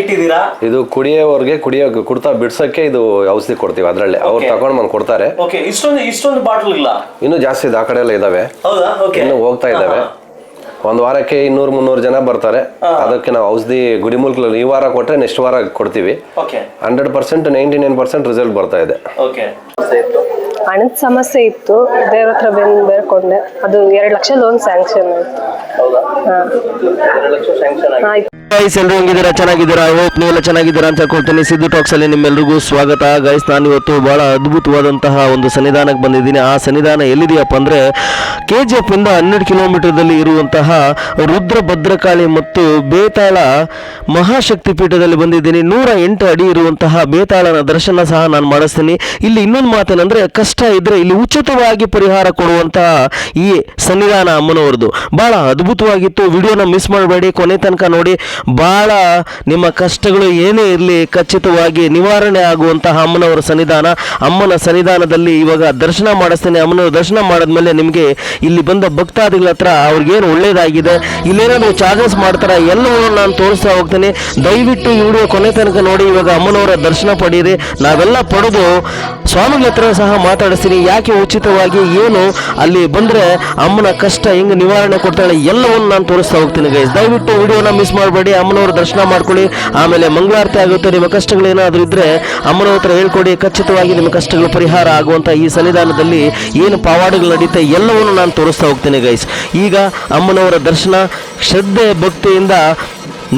ಇಟ್ಟಿದ್ದೀರಾ? ಇದು ಕುಡಿಯೋರ್ಗೆ ಕುಡಿಯೋ ಕುಡ್ತಾ ಬಿಡ್ಸಕ್ಕೆ ಇದು ಔಷಧಿ ಕೊಡ್ತೀವಿ ಅದರಲ್ಲೇ. ಅವ್ರು ತಕೊಂಡು ತಗೊಂಡ್ ಬಂದು ಕೊಡ್ತಾರೆ. ಓಕೆ ಇಷ್ಟೊಂದು ಇಷ್ಟೊಂದು ಬಾಟ್ಲ್ ಇಲ್ಲ? ಇನ್ನೂ ಜಾಸ್ತಿ ಇದೆ ಆ ಕಡೆ ಎಲ್ಲ ಇದಾವೆ. ಹೌದಾ? ಓಕೆ ಇನ್ನು ಹೋಗ್ತಾ ಇದ್ದಾವೆ ಒಂದು ವಾರಕ್ಕೆ ಇನ್ನೂರು ಮುನ್ನೂರು ಜನ ಬರ್ತಾರೆ. ಅದಕ್ಕೆ ನಾವು ಔಷಧಿ ಗುಡಿಮೂಲ್ಕಲ್ಲಿ ಈ ವಾರ ಕೊಟ್ರೆ ನೆಕ್ಸ್ಟ್ ವಾರ ಕೊಡ್ತೀವಿ. Okay hundred percent ninety nine percent result ಬರ್ತಾ ಇದೆ. ಓಕೆ ಹಣದ ಸಮಸ್ಯೆ ಇತ್ತು. ದೇವ್ರ ಹತ್ರ ಬಂದು ಬೇಡ್ಕೊಂಡೆ ಅದು ಎರಡು ಲಕ್ಷ ಲೋನ್ ಸ್ಯಾಂಕ್ಷನ್ ಆಯ್ತು. ಗೈಸ್ ಎಲ್ಲರೂ ಹೆಂಗಿದ್ದೀರಾ? ಚೆನ್ನಾಗಿದ್ದೀರಾ? ಹೋಪ್ ನೀವೆಲ್ಲ ಚೆನ್ನಾಗಿದ್ದೀರಾ ಅಂತ ಹೇಳ್ಕೊಳ್ತೀನಿ. ಸಿದ್ದು ಟಾಕ್ಸ್ ಅಲ್ಲಿ ನಿಮ್ಮೆಲ್ರಿಗೂ ಸ್ವಾಗತ. ಗೈಸ್ ನಾನು ಇವತ್ತು ಬಹಳ ಅದ್ಭುತವಾದಂತಹ ಒಂದು ಸನ್ನಿಧಾನಕ್ಕೆ ಬಂದಿದ್ದೀನಿ. ಆ ಸನ್ನಿಧಾನ ಎಲ್ಲಿದೆಯಪ್ಪ ಅಂದರೆ ಕೆ ಜಿ ಎಫ್ ಇಂದ ಹನ್ನೆರಡು ಕಿಲೋಮೀಟರ್ದಲ್ಲಿ ಇರುವಂತಹ ರುದ್ರ ಭದ್ರಕಾಳಿ ಮತ್ತು ಬೇತಾಳ ಮಹಾಶಕ್ತಿ ಪೀಠದಲ್ಲಿ ಬಂದಿದ್ದೀನಿ. ನೂರ ಎಂಟು ಅಡಿ ಇರುವಂತಹ ಬೇತಾಳನ ದರ್ಶನ ಸಹ ನಾನು ಮಾಡಿಸ್ತೀನಿ. ಇಲ್ಲಿ ಇನ್ನೊಂದು ಮಾತೇನೆಂದರೆ, ಕಷ್ಟ ಇದ್ರೆ ಇಲ್ಲಿ ಉಚಿತವಾಗಿ ಪರಿಹಾರ ಕೊಡುವಂತಹ ಈ ಸನ್ನಿಧಾನ ಅಮ್ಮನವ್ರದ್ದು. ಬಹಳ ಅದ್ಭುತವಾಗಿತ್ತು. ವಿಡಿಯೋನ ಮಿಸ್ ಮಾಡಬೇಡಿ. ಕೊನೆ ತನಕ ನೋಡಿ. ಬಹಳ ನಿಮ್ಮ ಕಷ್ಟಗಳು ಏನೇ ಇರಲಿ ಖಚಿತವಾಗಿ ನಿವಾರಣೆ ಆಗುವಂತಹ ಅಮ್ಮನವರ ಸನ್ನಿಧಾನ. ಅಮ್ಮನ ಸನ್ನಿಧಾನದಲ್ಲಿ ಇವಾಗ ದರ್ಶನ ಮಾಡಿಸ್ತೇನೆ, ಅಮ್ಮನವ್ರ ದರ್ಶನ ಮಾಡಿದ್ಮೇಲೆ ನಿಮಗೆ ಇಲ್ಲಿ ಬಂದ ಭಕ್ತಾದಿಗಳ ಹತ್ರ ಅವ್ರಿಗೇನು ಒಳ್ಳೇದಾಗಿದೆ? ಇಲ್ಲೇನಾದ್ರು ಚಾರ್ಜಸ್ ಮಾಡ್ತಾರೆ? ಎಲ್ಲವನ್ನು ನಾನು ತೋರಿಸ್ತಾ ಹೋಗ್ತೀನಿ. ದಯವಿಟ್ಟು ಈ ವಿಡಿಯೋ ಕೊನೆ ತನಕ ನೋಡಿ, ಇವಾಗ ಅಮ್ಮನವರ ದರ್ಶನ ಪಡೀರಿ ನಾವೆಲ್ಲ ಪಡೆದು ಸ್ವಾಮಿಗಳ ಹತ್ರ ಸಹ ಮಾತಾಡಿಸ್ತೀನಿ. ಯಾಕೆ ಉಚಿತವಾಗಿ ಏನು ಅಲ್ಲಿ ಬಂದ್ರೆ ಅಮ್ಮನ ಕಷ್ಟ ಹೆಂಗ್ ನಿವಾರಣೆ ಕೊಡ್ತಾಳೆ ಎಲ್ಲವನ್ನು ನಾನು ತೋರಿಸ್ತಾ ಹೋಗ್ತೀನಿ ಗೈಸ್ ದಯವಿಟ್ಟು ವಿಡಿಯೋನ ಮಿಸ್ ಮಾಡಬೇಡಿ. ಅಮ್ಮನವ್ರ ದರ್ಶನ ಮಾಡ್ಕೊಳ್ಳಿ. ಆಮೇಲೆ ಮಂಗಳಾರತಿ ಆಗುತ್ತೆ, ನಿಮ್ಮ ಕಷ್ಟಗಳು ಏನಾದರೂ ಇದ್ರೆ ಅಮ್ಮನ ಹತ್ರ ಹೇಳ್ಕೊಡಿ. ಖಚಿತವಾಗಿ ನಿಮ್ಮ ಕಷ್ಟಗಳು ಪರಿಹಾರ ಆಗುವಂಥ ಈ ಸನ್ನಿಧಾನದಲ್ಲಿ ಏನು ಪವಾಡಗಳು ನಡೀತೆ ಎಲ್ಲವನ್ನು ನಾನು ತೋರಿಸ್ತಾ ಹೋಗ್ತೇನೆ ಗೈಸ್ ಈಗ ಅಮ್ಮನವರ ದರ್ಶನ ಶ್ರದ್ಧೆ, ಭಕ್ತಿಯಿಂದ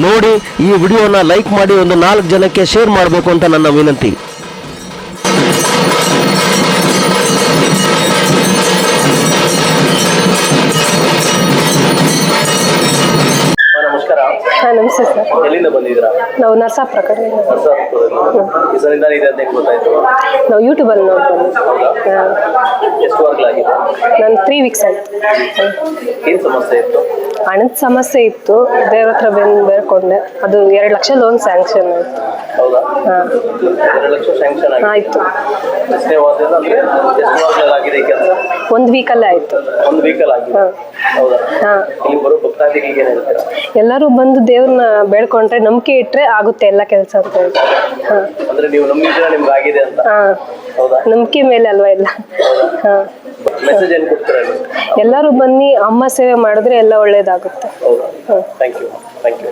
ನೋಡಿ ಈ ವಿಡಿಯೋನ ಲೈಕ್ ಮಾಡಿ ಒಂದು ನಾಲ್ಕು ಜನಕ್ಕೆ ಶೇರ್ ಮಾಡಬೇಕು ಅಂತ ನನ್ನ ವಿನಂತಿ. ನಮಸ್ತೆ ಸರ್. ಎಲ್ಲಿಂದ ಬಂದಿದ್ದೀರಾ? ನಾವು ನರಸಾಪುರ ಕಡೆ. ನರಸಾಪುರದಿಂದ. ಈ ಸನ್ನಿಧಾನ ಇದೆ ಅಂತ ಹೆಂಗ್ ಗೊತ್ತಾಯ್ತು ನಾವು ಯೂಟ್ಯೂಬಲ್ಲಿ ವಾರಗಳಾಗಿದೆ? ನಾನು ತ್ರೀ ವೀಕ್ಸ್ ಆಯ್ತು. ಏನ್ ಸಮಸ್ಯೆ ಇತ್ತು? ಹಣದ ಸಮಸ್ಯೆ ಇತ್ತು. ದೇವ್ರ ಹತ್ರ ಬಂದು ಬೇರ್ಕೊಂಡೆ ಅದು ಎರಡು ಲಕ್ಷ ಲೋನ್ ಸ್ಯಾಂಕ್ಷನ್ ಆಯ್ತು. ಹೌದಾ? ಹಾಂ. ಎರಡು ಲಕ್ಷ ಸ್ಯಾಂಕ್ಷನ್ ಆಗಿದೆ. ಆಯ್ತು. ಎಷ್ಟನೇ ವಾರದಿಂದ ಅಂದ್ರೆ ಎಷ್ಟು ವಾರಗಳಾಗಿದೆ ಈ ಕೆಲಸ? ಒಂದು ವೀಕಲ್ಲೇ ಆಯ್ತು. ಒಂದು ವೀಕಲ್ ಆಗಿದೆ. ಹೌದಾ? ಹಾಂ. ಇಲ್ಲಿ ಬರೋ ಭಕ್ತಾದಿಗಳಿಗೆ ಏನ್ ಹೇಳ್ತೀರಾ? ಎಲ್ಲರೂ ಬಂದು ದೇವ್ರನ್ನ ಬೇಡ್ಕೊಂಡ್ರೆ ನಂಬಿಕೆ ಇಟ್ರೆ ಆಗುತ್ತೆ ಎಲ್ಲ ಕೆಲಸ ಅಂತ ಹೇಳಿ. ಹಾ. ಅಂದ್ರೆ ನೀವು ನಂಬಿದ್ರೆ ನಿಮ್ಗೆ ಆಗಿದೆ ಅಂತ? ಹಾ. ಹೌದಾ? ನಂಬಿಕೆ ಮೇಲೆ ಅಲ್ವಾ ಎಲ್ಲ? ಹಾ. ಮೆಸೇಜ್ ಏನ್ ಕೊಡ್ತೀರಾ ನೀವು? ಎಲ್ಲರೂ ಬನ್ನಿ ಅಮ್ಮ ಸೇವೆ ಮಾಡಿದ್ರೆ ಎಲ್ಲ ಒಳ್ಳೇದಾಗುತ್ತೆ. ಹೌದಾ. Thank you thank you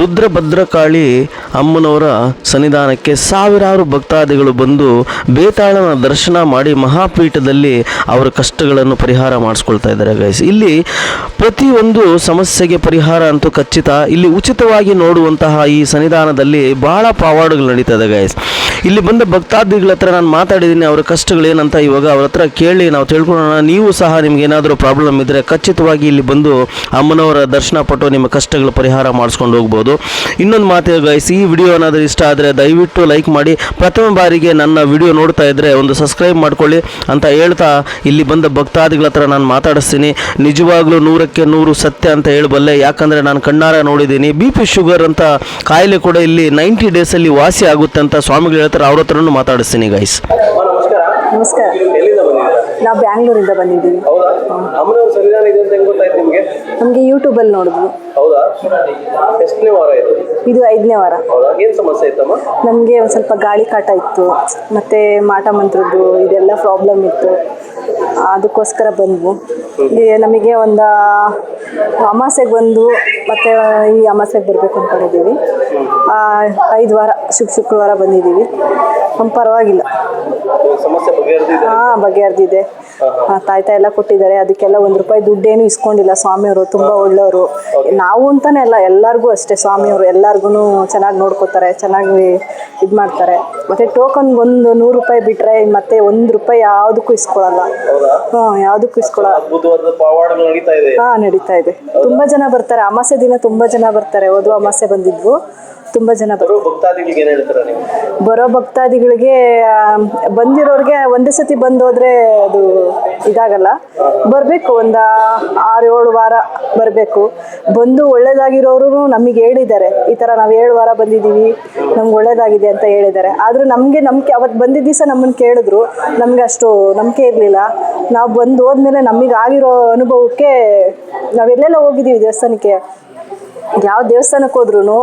Rudrabhadrakali ಅಮ್ಮನವರ ಸನ್ನಿಧಾನಕ್ಕೆ ಸಾವಿರಾರು ಭಕ್ತಾದಿಗಳು ಬಂದು ಬೇತಾಳನ ದರ್ಶನ ಮಾಡಿ ಮಹಾಪೀಠದಲ್ಲಿ ಅವರ ಕಷ್ಟಗಳನ್ನು ಪರಿಹಾರ ಮಾಡಿಸ್ಕೊಳ್ತಾ ಇದ್ದಾರೆ ಗೈಸ್ ಇಲ್ಲಿ ಪ್ರತಿಯೊಂದು ಸಮಸ್ಯೆಗೆ ಪರಿಹಾರ ಅಂತೂ ಖಚಿತ. ಇಲ್ಲಿ ಉಚಿತವಾಗಿ ನೋಡುವಂತಹ ಈ ಸನ್ನಿಧಾನದಲ್ಲಿ ಬಹಳ ನಡೀತಾ ಇದೆ ಗೈಸ್ ಇಲ್ಲಿ ಬಂದ ಭಕ್ತಾದಿಗಳ ಹತ್ರ ನಾನು ಮಾತಾಡಿದ್ದೀನಿ, ಅವರ ಕಷ್ಟಗಳೇನಂತ ಇವಾಗ ಅವ್ರ ಹತ್ರ ಕೇಳಿ ನಾವು ತಿಳ್ಕೊಳ್ಳೋಣ. ನೀವು ಸಹ ನಿಮ್ಗೆ ಏನಾದರೂ ಪ್ರಾಬ್ಲಮ್ ಇದ್ದರೆ ಖಚಿತವಾಗಿ ಇಲ್ಲಿ ಬಂದು ಅಮ್ಮನವರ ದರ್ಶನ ಪಟ್ಟು ನಿಮ್ಮ ಕಷ್ಟಗಳ ಪರಿಹಾರ ಮಾಡಿಸ್ಕೊಂಡು ಹೋಗ್ಬೋದು. ಇನ್ನೊಂದು ಮಾತು ಗೈಸ್ ಈ ವಿಡಿಯೋ ಏನಾದರೂ ಇಷ್ಟ ಆದರೆ ದಯವಿಟ್ಟು ಲೈಕ್ ಮಾಡಿ. ಪ್ರಥಮ ಬಾರಿಗೆ ನನ್ನ ವಿಡಿಯೋ ನೋಡ್ತಾ ಇದ್ದರೆ ಒಂದು ಸಬ್ಸ್ಕ್ರೈಬ್ ಮಾಡ್ಕೊಳ್ಳಿ ಅಂತ ಹೇಳ್ತಾ ಇಲ್ಲಿ ಬಂದ ಭಕ್ತಾದಿಗಳ ಹತ್ರ ನಾನು ಮಾತಾಡಿಸ್ತೀನಿ. ನಿಜವಾಗ್ಲೂ ನೂರಕ್ಕೆ ನೂರು ಸತ್ಯ ಅಂತ ಹೇಳಬಲ್ಲೆ. ಯಾಕಂದರೆ ನಾನು ಕಣ್ಣಾರ ನೋಡಿದ್ದೀನಿ. ಬಿ ಪಿ ಶುಗರ್ ಅಂತ ಕಾಯಿಲೆ ಕೂಡ ಇಲ್ಲಿ ನೈಂಟಿ ಡೇಸಲ್ಲಿ ವಾಸಿ ಆಗುತ್ತೆ ಅಂತ ಸ್ವಾಮಿಗಳು ಹೇಳ್ತಾರೆ. ಅವ್ರ ಹತ್ರನೂ ಮಾತಾಡಿಸ್ತೀನಿ ಗೈಸ್ ನಮಸ್ಕಾರ. ನಾವು ಬ್ಯಾಂಗ್ಳೂರಿಂದ ಬಂದಿದ್ದೀವಿ. ಹೌದಾ? ಯೂಟ್ಯೂಬ್ ಅಲ್ಲಿ ನಿಮ್ಗೆ? ನಮಗೆ ನೋಡಿದ್ವಿ. ಹೌದಾ? ಎಷ್ಟನೇ ವಾರ ಆಯ್ತು? ಇದು ಐದನೇ ವಾರ. ಏನ್ ಸಮಸ್ಯೆ ಇತ್ತಮ್ಮ? ನಮಗೆ ಒಂದು ಸ್ವಲ್ಪ ಗಾಳಿ ಕಾಟ ಇತ್ತು. ಮತ್ತೆ ಮಾಟ ಮಂತ್ರದ್ದು ಇದೆಲ್ಲ ಪ್ರಾಬ್ಲಮ್ ಇತ್ತು. ಅದಕ್ಕೋಸ್ಕರ ಬಂದ್ವು. ಇಲ್ಲಿ ನಮಗೆ ಒಂದು ಅಮಾಸೆಗೆ ಬಂದು ಮತ್ತೆ ಈ ಅಮಾಸೆಗೆ ಬರಬೇಕು ಅಂದ್ಕೊಂಡಿದ್ದೀವಿ. ಐದು ವಾರ ಶುಕ್ ಶುಕ್ರವಾರ ಬಂದಿದ್ದೀವಿ. ಪರವಾಗಿಲ್ಲ. ಸಮಸ್ಯೆ ಬಗೆಹರಿದಿದೆ? ಹಾ ತಾಯಿ ತಾಯ್ತ ಎಲ್ಲ ಕೊಟ್ಟಿದ್ದಾರೆ. ಅದಕ್ಕೆಲ್ಲ ಒಂದು ರೂಪಾಯಿ ದುಡ್ಡೇನು ಇಸ್ಕೊಂಡಿಲ್ಲ ಸ್ವಾಮಿಯವರು. ತುಂಬಾ ಒಳ್ಳೆಯವರು. ನಾವು ಅಂತಾನೆ ಅಲ್ಲ ಎಲ್ಲರಿಗೂ ಅಷ್ಟೇ ಸ್ವಾಮಿಯವರು. ಎಲ್ಲಾರ್ಗು ಚೆನ್ನಾಗಿ ನೋಡ್ಕೋತಾರೆ ಚೆನ್ನಾಗಿ ಇದು ಮಾಡ್ತಾರೆ. ಮತ್ತೆ ಟೋಕನ್ ಒಂದು ನೂರು ರೂಪಾಯಿ ಬಿಟ್ರೆ ಮತ್ತೆ ಒಂದು ರೂಪಾಯಿ ಯಾವುದಕ್ಕೂ ಇಸ್ಕೊಳಲ್ಲ. ಹಾಂ ಯಾವುದಕ್ಕೂ ಇಸ್ಕೊಳಲ್ಲ ಹಾ ನಡೀತಾ ಇದೆ. ತುಂಬಾ ಜನ ಬರ್ತಾರೆ. ಅಮಾಸೆ ದಿನ ತುಂಬಾ ಜನ ಬರ್ತಾರೆ. ಓದುವ ಅಮಾಸೆ ಬಂದಿದ್ವು. ತುಂಬಾ ಜನ ಬರೋ ಭಕ್ತಾದಿಗಳಿಗೆ ಏನ್ ಹೇಳ್ತೀರಾ ನೀವು? ಬರೋ ಭಕ್ತಾದಿಗಳಿಗೆ ಆ, ಬಂದಿರೋರಿಗೆ ಒಂದೇ ಸತಿ ಬಂದೋದ್ರೆ ಅದು ಇದಾಗಲ್ಲ. ಬರಬೇಕು ಒಂದ ಆರು ಏಳು ವಾರ ಬರಬೇಕು. ಬಂದು ಒಳ್ಳೇದಾಗಿರೋರು ನಮಗೆ ಹೇಳಿದ್ದಾರೆ. ಈ ತರ ನಾವು ಏಳು ವಾರ ಬಂದಿದ್ದೀವಿ ನಮ್ಗೆ ಒಳ್ಳೇದಾಗಿದೆ ಅಂತ ಹೇಳಿದ್ದಾರೆ. ಆದ್ರೂ ನಮಗೆ ನಂಬಿಕೆ ಅವತ್ತು ಬಂದಿದ್ದ ದಿವಸ ನಮ್ಮನ್ನು ಕೇಳಿದ್ರು ನಮ್ಗೆ ಅಷ್ಟು ನಂಬಿಕೆ ಇರಲಿಲ್ಲ. ನಾವು ಬಂದು ಹೋದ್ಮೇಲೆ ನಮಗೆ ಆಗಿರೋ ಅನುಭವಕ್ಕೆ ನಾವೆಲ್ಲೆಲ್ಲ ಹೋಗಿದ್ದೀವಿ ದೇವಸ್ಥಾನಕ್ಕೆ. ಯಾವ ದೇವಸ್ಥಾನಕ್ಕೆ ಹೋದ್ರೂ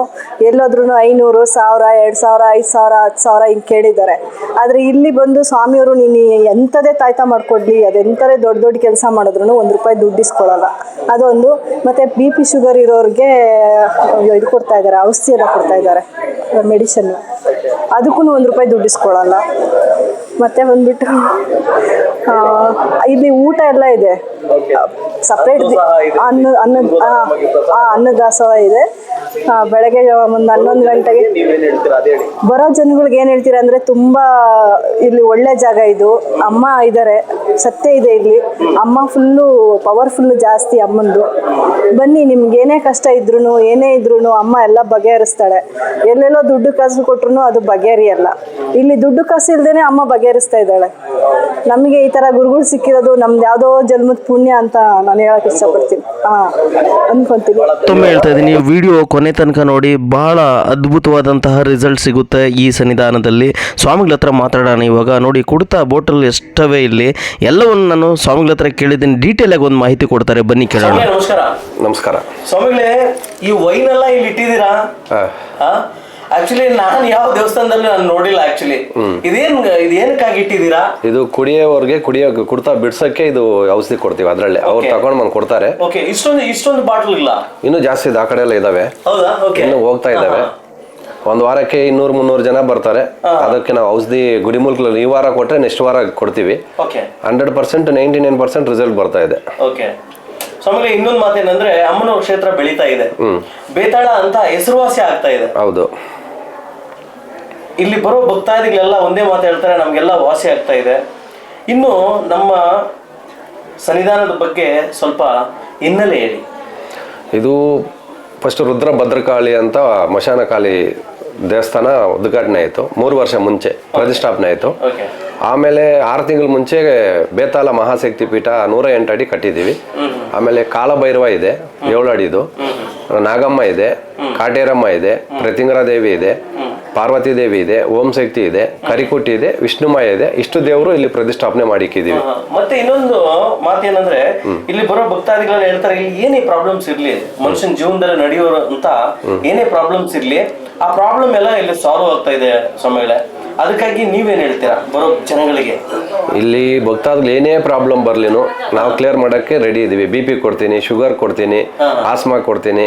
ಎಲ್ಲೋದ್ರೂ ಐನೂರು ಸಾವಿರ ಎರಡು ಸಾವಿರ ಐದು ಸಾವಿರ ಹತ್ತು ಸಾವಿರ ಹಿಂಗೆ ಕೇಳಿದ್ದಾರೆ. ಆದರೆ ಇಲ್ಲಿ ಬಂದು ಸ್ವಾಮಿಯವರು ನೀನು ಎಂಥದೇ ತಾಯ್ತ ಮಾಡಿಕೊಡ್ಲಿ ಅದೆಂಥದೇ ದೊಡ್ಡ ದೊಡ್ಡ ಕೆಲಸ ಮಾಡಿದ್ರು ಒಂದು ರೂಪಾಯಿ ದುಡ್ಡು ಇಸ್ಕೊಳ್ಳಲ್ಲ ಅದೊಂದು ಮತ್ತು ಬಿ ಪಿ ಶುಗರ್ ಇರೋರಿಗೆ ಇದು ಕೊಡ್ತಾ ಇದ್ದಾರೆ ಔಷಧಿ ಎಲ್ಲ ಕೊಡ್ತಾ ಇದ್ದಾರೆ ಮೆಡಿಸಿನ್ ಅದಕ್ಕೂ ಒಂದು ರೂಪಾಯಿ ದುಡ್ಡು ಇಸ್ಕೊಳ್ಳಲ್ಲ ಮತ್ತೆ ಬಂದ್ಬಿಟ್ಟು ಇಲ್ಲಿ ಊಟ ಎಲ್ಲ ಇದೆ. ಸಪ್ರೇಟ್ ಅನ್ನ ಅನ್ನ ಅನ್ನದಾಸೋಹ ಇದೆ. ಬೆಳಗ್ಗೆ ಒಂದು ಹನ್ನೊಂದು ಗಂಟೆಗೆ ಬರೋ ಜನಗಳಿಗೆ ಏನು ಹೇಳ್ತೀರಾ ಅಂದರೆ ತುಂಬ ಇಲ್ಲಿ ಒಳ್ಳೆ ಜಾಗ ಇದು. ಅಮ್ಮ ಇದ್ದಾರೆ ಸತ್ಯ ಇದೆ ಇಲ್ಲಿ. ಅಮ್ಮ ಫುಲ್ಲು ಪವರ್ಫುಲ್ ಜಾಸ್ತಿ ಅಮ್ಮಂದು. ಬನ್ನಿ, ನಿಮ್ಗೆ ಏನೇ ಕಷ್ಟ ಇದ್ರೂ ಏನೇ ಇದ್ರೂ ಅಮ್ಮ ಎಲ್ಲ ಬಗೆಹರಿಸ್ತಾಳೆ. ಎಲ್ಲೆಲ್ಲೋ ದುಡ್ಡು ಕಾಸು ಕೊಟ್ರು ಅದು ಬಗೆಹರಿಯಲ್ಲ ಇಲ್ಲಿ ದುಡ್ಡು ಕಾಸು ಇಲ್ದೇನೆ ಅಮ್ಮ ಬಗೆಹರಿಸ್ತಾ ಇದ್ದಾಳೆ. ನಮಗೆ ಈ ಥರ ಗುರುಗಳು ಸಿಕ್ಕಿರೋದು ನಮ್ದು ಯಾವುದೋ ಜನ್ಮದ ಪುಣ್ಯ ಅಂತ ನಾನು ಹೇಳಕ್ ಇಷ್ಟಪಡ್ತೀನಿ. ಹಾಂ, ಅನ್ಕೊಂತೀನಿ. ಇದ್ದೀನಿ ವಿಡಿಯೋ ಕೊನೆ ತನಕ ನೋಡಿ ಬಹಳ ಅದ್ಭುತವಾದಂತಹ ರಿಸಲ್ಟ್ ಸಿಗುತ್ತೆ ಈ ಸನ್ನಿಧಾನದಲ್ಲಿ. ಸ್ವಾಮಿಗಳ ಹತ್ರ ಮಾತಾಡೋಣ ಇವಾಗ. ನೋಡಿ ಕುಡ್ತಾ ಬೋಟಲ್ ಎಷ್ಟವೇ ಇಲ್ಲಿ ಎಲ್ಲವನ್ನು ನಾನು ಸ್ವಾಮಿಗಳ ಹತ್ರ ಕೇಳಿದ್ದೀನಿ. ಡೀಟೇಲ್ ಆಗಿ ಒಂದು ಮಾಹಿತಿ ಕೊಡ್ತಾರೆ. ಬನ್ನಿ ಕೇಳೋಣ. ನಮಸ್ಕಾರ. ನಮಸ್ಕಾರ. ಸ್ವಾಮಿಗಳೇ ಈ ವೈನ್ ಎಲ್ಲ ಇಲ್ಲಿ ಇಟ್ಟಿದ್ದೀರಾ ಹಾ. ಆಕ್ಚುಲಿ ನಾನು ಯಾವ ದೇವಸ್ಥಾನದಲ್ಲಿ ನಾನು ನೋಡಿಲ್ಲ ಆಕ್ಚುಲಿ ಇದೇನ್ ಇದೇನಕ್ಕಾಗಿ ಇಟ್ಟಿದ್ದೀರಾ? ಇದು ಕುಡಿಯೋರ್ಗೆ ಕುಡಿಯೋ ಕುಡ್ತಾ ಬಿಡ್ಸಕ್ಕೆ ಇದು ಔಷಧಿ ಕೊಡ್ತೀವಿ ಅದರಲ್ಲೇ. ಅವ್ರು. ತಗೊಂಡ್ ಬಂದು ಕೊಡ್ತಾರೆ. ಓಕೆ ಇಷ್ಟೊಂದು ಇಷ್ಟೊಂದು ಬಾಟ್ಲ್ ಇಲ್ಲ? ಇನ್ನು ಜಾಸ್ತಿ ಇದೆ ಆ ಕಡೆ ಎಲ್ಲ ಇದಾವೆ. ಹೌದಾ? ಓಕೆ ಇನ್ನು ಹೋಗ್ತಾ ಇದಾವೆ. ಒಂದು ವಾರಕ್ಕೆ ಇನ್ನೂರು ಮುನ್ನೂರು ಜನ ಬರ್ತಾರೆ. ಅದಕ್ಕೆ ನಾವು ಔಷಧಿ ಗುಡಿಮೂಲ್ಕಲ್ಲಿ ಈ ವಾರ ಕೊಟ್ರೆ ನೆಕ್ಸ್ಟ್ ವಾರ ಕೊಡ್ತೀವಿ. Hundred percent ninety nine percent result ಬರ್ತಾ ಇದೆ. ಓಕೆ ಸ್ವಾಮಿಗಳೇ ಇನ್ನೊಂದು ಮಾತೇನಂದ್ರೆ ಅಮ್ಮನವ್ರ ಕ್ಷೇತ್ರ ಬೆಳೀತಾ ಇದೆ. ಬೇತಾಳ ಅಂತ ಹೆಸರುವಾಸಿ ಆಗ್ತಾ ಇದೆ. ಹೌದು. ಇಲ್ಲಿ ಬರೋ ಭಕ್ತಾದಿಗಳೆಲ್ಲ ಒಂದೇ ಮಾತು ಹೇಳ್ತಾರೆ ನಮಗೆಲ್ಲ ವಾಸಿ ಆಗ್ತಾ ಇದೆ. ಇನ್ನು ನಮ್ಮ ಸನ್ನಿಧಾನದ ಬಗ್ಗೆ ಸ್ವಲ್ಪ ಹಿನ್ನೆಲೆ ಹೇಳಿ. ಇದು ಫಸ್ಟ್ ರುದ್ರ ಭದ್ರಕಾಳಿ ಅಂತ ಮಶಾನಕಾಳಿ ದೇವಸ್ಥಾನ ಉದ್ಘಾಟನೆ ಆಯಿತು ಮೂರು ವರ್ಷ ಮುಂಚೆ ಪ್ರತಿಷ್ಠಾಪನೆ ಆಯಿತು. ಆಮೇಲೆ ಆರು ತಿಂಗಳ ಮುಂಚೆ ಬೇತಾಲ ಮಹಾಶಕ್ತಿ ಪೀಠ ನೂರ ಎಂಟು ಅಡಿ ಕಟ್ಟಿದ್ದೀವಿ. ಆಮೇಲೆ ಕಾಲಭೈರವ ಇದೆ ಏಳು ಅಡಿದು ನಾಗಮ್ಮ ಇದೆ ಕಾಟೇರಮ್ಮ ಇದೆ ಪ್ರತಿಂಗರ ದೇವಿ ಇದೆ. ಪಾರ್ವತಿ ದೇವಿ ಇದೆ ಓಂ ಶಕ್ತಿ ಇದೆ ಕರಿಕುಟ್ಟಿ ಇದೆ ವಿಷ್ಣುಮಯ ಇದೆ ಇಷ್ಟು ದೇವರು ಇಲ್ಲಿ ಪ್ರತಿಷ್ಠಾಪನೆ ಮಾಡಿಕ್ಕಿದೀವಿ ಮತ್ತೆ ಇನ್ನೊಂದು ಮಾತೇನಂದ್ರೆ ಇಲ್ಲಿ ಬರೋ ಭಕ್ತಾದಿಗಳನ್ನ ಹೇಳ್ತಾರೆ ಇಲ್ಲಿ ಏನೇ ಪ್ರಾಬ್ಲಮ್ಸ್ ಇರ್ಲಿ ಮನುಷ್ಯನ ಜೀವನದಲ್ಲಿ ನಡೆಯೋ ಅಂತ ಏನೇ ಪ್ರಾಬ್ಲಮ್ಸ್ ಇರ್ಲಿ ಆ ಪ್ರಾಬ್ಲಮ್ ಎಲ್ಲ ಇಲ್ಲಿ ಸಾಲ್ವ್ ಆಗ್ತಾ ಇದೆ ಸ್ವಾಮಿಗಳೇ. ಅದಕ್ಕಾಗಿ ನೀವೇನ್ ಹೇಳ್ತೀರಾ ಬರೋ ಜನಗಳಿಗೆ? ಇಲ್ಲಿ ಭಕ್ತಾದ್ಗಳು ಏನೇ ಪ್ರಾಬ್ಲಮ್ ಬರ್ಲಿನು ನಾವು ಕ್ಲಿಯರ್ ಮಾಡಕ್ಕೆ ರೆಡಿ ಇದೀವಿ. ಬಿ ಪಿ ಕೊಡ್ತೀನಿ ಶುಗರ್ ಕೊಡ್ತೀನಿ ಆಸ್ಮಾ ಕೊಡ್ತೀನಿ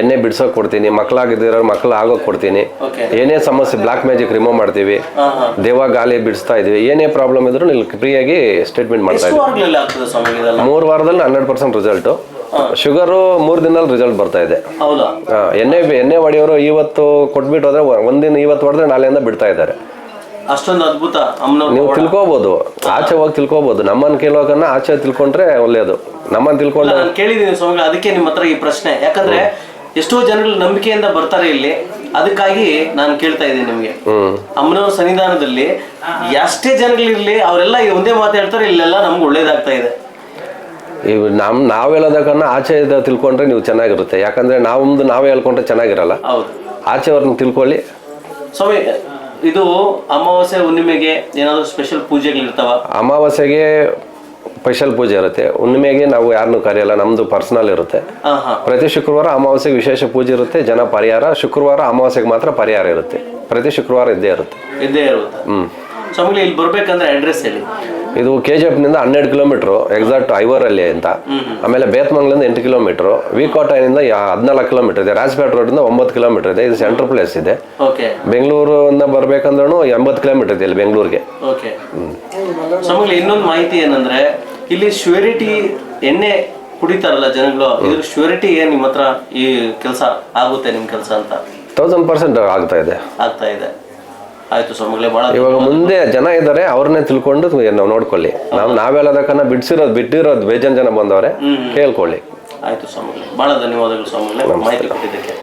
ಎಣ್ಣೆ ಬಿಡ್ಸೋಕೆ ಕೊಡ್ತೀನಿ ಮಕ್ಕಳಾಗಿದ್ದಿರೋ ಮಕ್ಕಳು ಆಗೋಕ್ ಕೊಡ್ತೀನಿ. ಏನೇ ಸಮಸ್ಯೆ ಬ್ಲಾಕ್ ಮ್ಯಾಜಿಕ್ ರಿಮೂವ್ ಮಾಡ್ತೀವಿ. ದೇವ ಗಾಲಿ ಬಿಡಿಸ್ತಾ ಇದೀವಿ. ಏನೇ ಪ್ರಾಬ್ಲಮ್ ಇದ್ರು ಇಲ್ಲಿ ಫ್ರೀಯಾಗಿ ಸ್ಟೇಟ್ಮೆಂಟ್ ಮಾಡ್ತಾ ಇದ್ದೀವಿ ಮೂರು ವಾರದಲ್ಲಿ ಹಂಡ್ರೆಡ್ ಪರ್ಸೆಂಟ್ ರಿಸಲ್ಟು ಶುಗರು ಮೂರು ದಿನದಲ್ಲಿ ರಿಸಲ್ಟ್ ಬರ್ತಾ ಇದೆ. ಎಣ್ಣೆ ಎಣ್ಣೆ ಹೊಡೆಯೋರು ಇವತ್ತು ಕೊಟ್ಬಿಟ್ಟು ಹೋದ್ರೆ ಒಂದಿನ ಇವತ್ತು ಹೊಡೆದ್ರೆ ನಾಳೆಯಿಂದ ಬಿಡ್ತಾ ಇದ್ದಾರೆ. ಅಷ್ಟೊಂದು ಅದ್ಭುತ ಅಮ್ಮನವ್ರ ನೀವು. ತಿಳ್ಕೊಬೋದು. ಆಚೆ ಹೋಗಿ ತಿಳ್ಕೊಬೋದು. ನಮ್ಮನ್ನ ಕೇಳೋಕನ್ನ ಆಚೆ ತಿಳ್ಕೊಂಡ್ರೆ ಒಳ್ಳೇದು. ನಮ್ಮನ್ನ ತಿಳ್ಕೊಂಡು ನಾನು ಕೇಳಿದ್ದೀನಿ ಸ್ವಾಮಿಗಳು ಅದಕ್ಕೆ ನಿಮ್ಮ ಹತ್ರ ಈ ಪ್ರಶ್ನೆ. ಯಾಕಂದ್ರೆ ಎಷ್ಟೋ ಜನಗಳು ನಂಬಿಕೆಯಿಂದ ಬರ್ತಾರೆ ಇಲ್ಲಿ. ಅದಕ್ಕಾಗಿ ನಾನು ಕೇಳ್ತಾ ಇದ್ದೀನಿ ನಿಮಗೆ. ಅಮ್ಮನವ್ರ ಸನ್ನಿಧಾನದಲ್ಲಿ ಎಷ್ಟೇ ಜನಗಳಿರ್ಲಿ ಅವರೆಲ್ಲ ಒಂದೇ ಮಾತು ಹೇಳ್ತಾರೆ ಇಲ್ಲೆಲ್ಲ ನಮ್ಗೆ ಒಳ್ಳೇದಾಗ್ತಾ ಇದೆ. ಈ ನಮ್ ನಾವ್ ಹೇಳೋದಕ್ಕನ್ನ ಆಚೆ ಇದ್ದ ತಿಳ್ಕೊಂಡ್ರೆ ನೀವು ಚೆನ್ನಾಗಿರುತ್ತೆ. ಯಾಕಂದ್ರೆ ನಾವೊಂದು ನಾವೇ ಹೇಳ್ಕೊಂಡ್ರೆ ಚೆನ್ನಾಗಿರಲ್ಲ. ಹೌದು. ಆಚೆ ಅವ್ರನ್ನ ತಿಳ್ಕೊಳ್ಳಿ. ಸ್ವಾಮಿ ಇದು ಅಮಾವಾಸ್ಯೆ ಹುಣ್ಣಿಮೆಗೆ ಏನಾದರೂ ಸ್ಪೆಷಲ್ ಪೂಜೆಗಳಿರ್ತಾವ? ಅಮಾವಾಸ್ಯೆಗೆ ಸ್ಪೆಷಲ್ ಪೂಜೆ ಇರುತ್ತೆ. ಹುಣ್ಣಿಮೆಗೆ ನಾವು ಯಾರನ್ನೂ ಕರೆಯಲ್ಲ ನಮ್ದು ಪರ್ಸನಲ್ ಇರುತ್ತೆ. ಪ್ರತಿ ಶುಕ್ರವಾರ ಅಮಾವಾಸ್ಯೆಗೆ ವಿಶೇಷ ಪೂಜೆ ಇರುತ್ತೆ ಜನ ಪರಿಹಾರ. ಶುಕ್ರವಾರ ಅಮಾವಾಸ್ಯೆಗೆ ಮಾತ್ರ ಪರಿಹಾರ ಇರುತ್ತೆ. ಪ್ರತಿ ಶುಕ್ರವಾರ ಇದ್ದೇ ಇರುತ್ತೆ. ಇದ್ದೇ ಇರುತ್ತೆ. ಹ್ಮ್. ಸ್ವಾಮಿಗಳು ಇಲ್ಲಿ ಬರ್ಬೇಕಂದ್ರೆ ಅಡ್ರೆಸ್ ಹೇಳಿ. ಇದು ಕೆ ಜಿ ಎಫ್ನಿಂದ ಹನ್ನೆರಡು ಕಿಲೋಮೀಟ್ರು ಎಕ್ಸಾಕ್ಟ್ ಐವರಲ್ಲಿ ಅಂತ. ಆಮೇಲೆ ಬೇತ್ಮಂಗ್ಲಿಂದ ಎಂಟು ಕಿಲೋಮೀಟ್ರು ವಿಕೋಟೈನಿಂದ ಹದಿನಾಲ್ಕು ಕಿಲೋಮೀಟರ್ ಇದೆ. ರಾಜಪೇಟೆ ರೋಡಿಂದ ಒಂಬತ್ತು ಕಿಲೋಮೀಟರ್ ಇದೆ. ಇದು ಸೆಂಟ್ರ್ ಪ್ಲೇಸ್ ಇದೆ. ಓಕೆ. ಬೆಂಗಳೂರಿಂದ ಬರ್ಬೇಕಂದ್ರೂ ಎಂಬತ್ತು ಕಿಲೋಮೀಟರ್ ಇದೆ ಇಲ್ಲಿ ಬೆಂಗಳೂರಿಗೆ. ಇನ್ನೊಂದು ಮಾಹಿತಿ ಏನಂದ್ರೆ ಇಲ್ಲಿ ಶ್ಯೂರಿಟಿ ಎಣ್ಣೆ ಕುಡಿತಾರಲ್ಲ ಜನಗಳು ಇದ್ರ ಶ್ಯೂರಿಟಿ ಏನ್ ನಿಮ್ಮ ಹತ್ರ ಈ ಕೆಲಸ ಆಗುತ್ತೆ ನಿಮ್ ಕೆಲಸ ಅಂತ? ತೌಸಂಡ್ ಪರ್ಸೆಂಟ್ ಆಗ್ತಾ ಇದೆ. ಆಗ್ತಾ ಇದೆ. ಆಯ್ತು ಸ್ವಾಮಿಗಳೇ ಬಹಳ ಇವಾಗ ಮುಂದೆ ಜನ ಇದ್ದಾರೆ ಅವ್ರನ್ನೇ ತಿಳ್ಕೊಂಡು ನಾವು ನೋಡ್ಕೊಳ್ಳಿ. ನಾವು ನಾವೆಲ್ಲದಕ್ಕನ್ನ ಬಿಡ್ಸಿರೋದು ಬಿಟ್ಟಿರೋದು ಬೇಜನ್ ಜನ ಬಂದವ್ರೆ. ಕೇಳ್ಕೊಳ್ಳಿ. ಆಯ್ತು ಸ್ವಾಮಿಗಳೇ ಬಹಳ ಧನ್ಯವಾದಗಳು ಸ್ವಾಮಿಗಳೇ ಮಾಹಿತಿ ಕೊಟ್ಟಿದ್ದಕ್ಕೆ.